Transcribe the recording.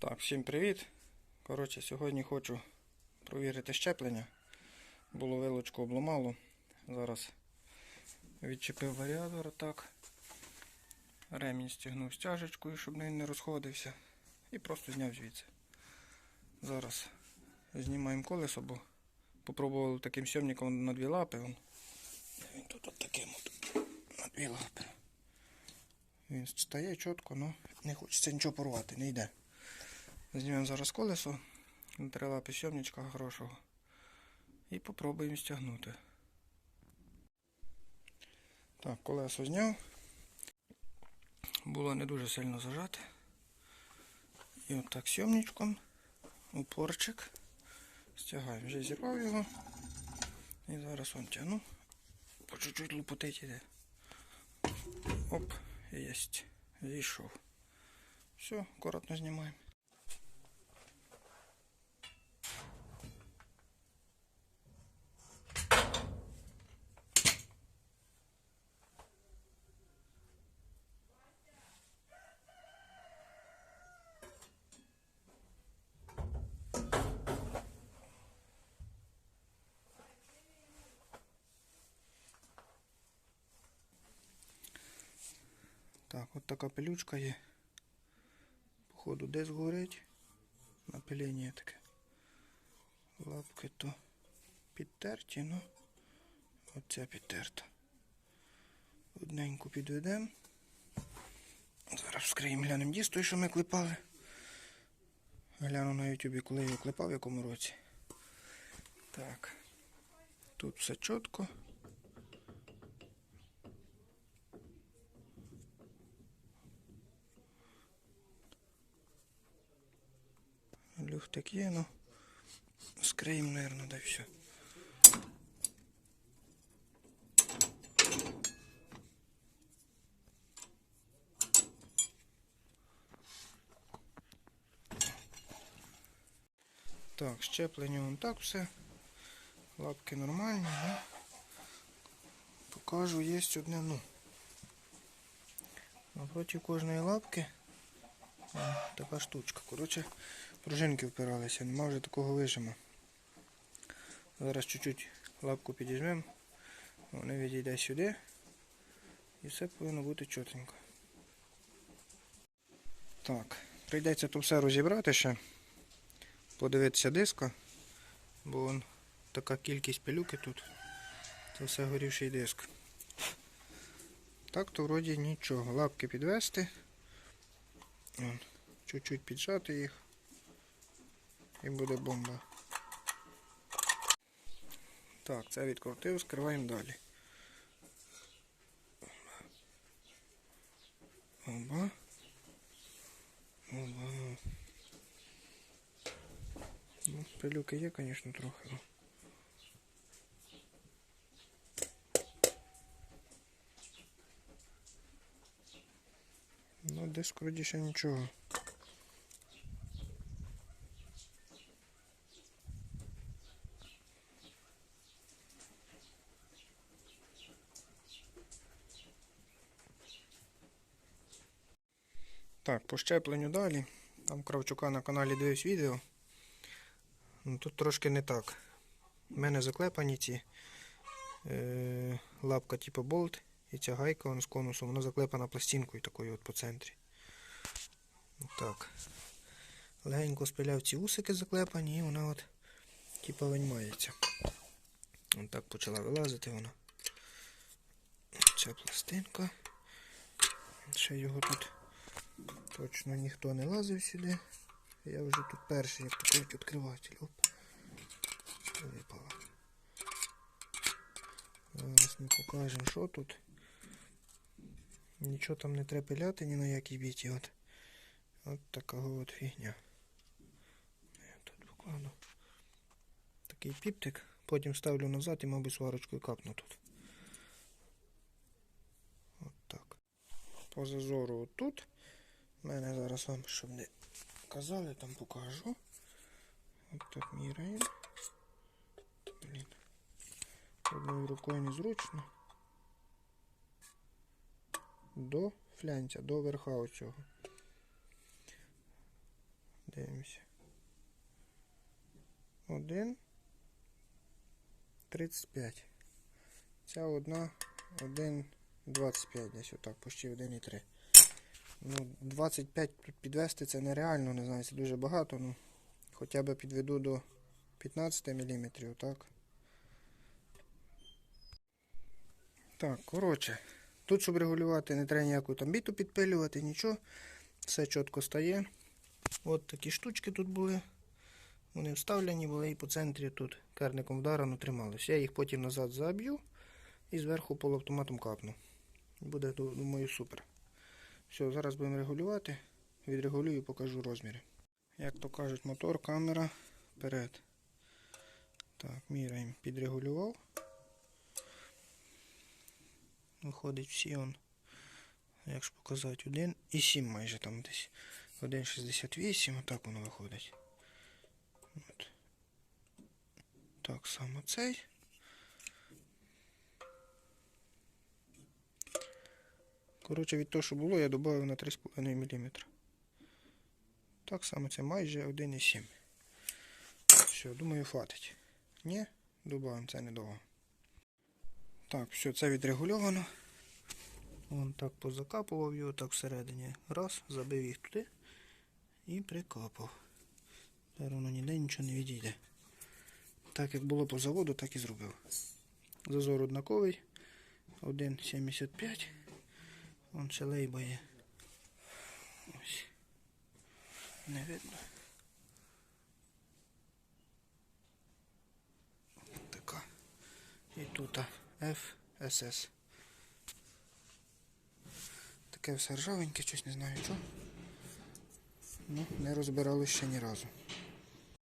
Так, всім привіт. Коротше, сьогодні хочу провірити щеплення. Було вилочку обламало. Зараз відчепив варіатор так. Ремінь стягнув стяжечкою, щоб він не розходився. І просто зняв звідси. Зараз знімаємо колесо, бо попробував таким сьомником на дві лапи. Вон. Він тут от таким от на дві лапи. Він стає чітко, але не хочеться нічого порвати, не йде. Знімемо зараз колесо, на три лапи хорошого. І попробуємо стягнути. Так, колесо зняв. Було не дуже сильно зажати. І отак сьомничком, упорчик. Стягаємо. Вже зірвав його. І зараз он тягну. По чуть-чуть лупотить іде. Оп, єсть. Зійшов. Все, акуратно знімаємо. Так, от така пилючка є. Походу десь горить. Напилення таке. Лапки то підтерті, ну оця підтерта. Одненьку підведемо. Зараз вскриємо, глянемо той, що ми клепали. Гляну на ютубі, коли я клепав, в якому році. Так. Тут все чітко. Люфтик є, ну скриємо, наверное, да все. Так, щеплення вон так все. Лапки нормальні, да? Покажу, є одне, ну. Напроти кожної лапки така штучка. Коротше, пружинки впиралися, нема вже такого вижима. Зараз чуть-чуть лапку підіжмемо, вони відійде сюди і все повинно бути чотенько. Так, прийдеться то все розібрати ще, подивитися диска, бо вон така кількість пилюки тут. Це все горівший диск. Так то вроді нічого. Лапки підвести. Чуть-чуть піджати їх. І буде бомба. Так, це відкрутив, скриваємо далі. Оба. Оба. Ну, пилюки є, звісно, трохи. ну. Ну, диск вроді ще нічого. Так, по щепленню далі. Там Кравчука на каналі дивився відео. Ну, тут трошки не так. У мене заклепані ці е, лапка типу болт і ця гайка з конусом, вона заклепана пластинкою такою от по центрі. Так. Легенько спиляв ці усики заклепані і вона от типу виймається. Ось так почала вилазити вона. Ця пластинка. Ще його тут точно ніхто не лазив сюди. Я вже тут перший, як такий відкриватель. Оп. Випала. Зараз ми покажемо, що тут. Нічого там не треба пиляти ні на якій біті. От, от така от фігня. Я тут покладу. Такий піптик. Потім ставлю назад і, мабуть, сварочкою капну тут. От так. По зазору отут. У мене зараз вам, щоб не казали, там покажу. От так міряємо. Блін. Одною рукою незручно. До флянця, до верха оцього. Дивимося. 1. 35. Ця одна 1, 25 десь отак, почти 1,3. Ну, 25 тут підвести це нереально, не знаю, це дуже багато, ну хоча б підведу до 15 мм, так. Так, коротше, тут, щоб регулювати, не треба ніяку там біту підпилювати, нічого. Все чітко стає. От такі штучки тут були. Вони вставлені були і по центрі тут керником вдарено трималися. Я їх потім назад заб'ю і зверху полуавтоматом капну. Буде, думаю, супер. Все, зараз будемо регулювати. Відрегулюю і покажу розміри. Як то кажуть, мотор, камера вперед. Так, міряємо, підрегулював. Виходить всі он, як ж показати, 1,7 майже там десь. 1,68, отак воно виходить. От. Так само цей. Коротше, від того, що було, я додав на 3,5 мм. Так само це майже 1,7. Все, думаю, хватить. Ні, додаємо, це недовго. Так, все, це відрегульовано. Вон так позакапував його так всередині. Раз, забив їх туди і прикапав. Тепер воно ніде нічого не відійде. Так як було по заводу, так і зробив. Зазор однаковий. 1,75. Вон ще лейба є. Ось. Не видно. Така. І тут FSS. Таке все ржавеньке, щось не знаю що. Ну, не розбирали ще ні разу.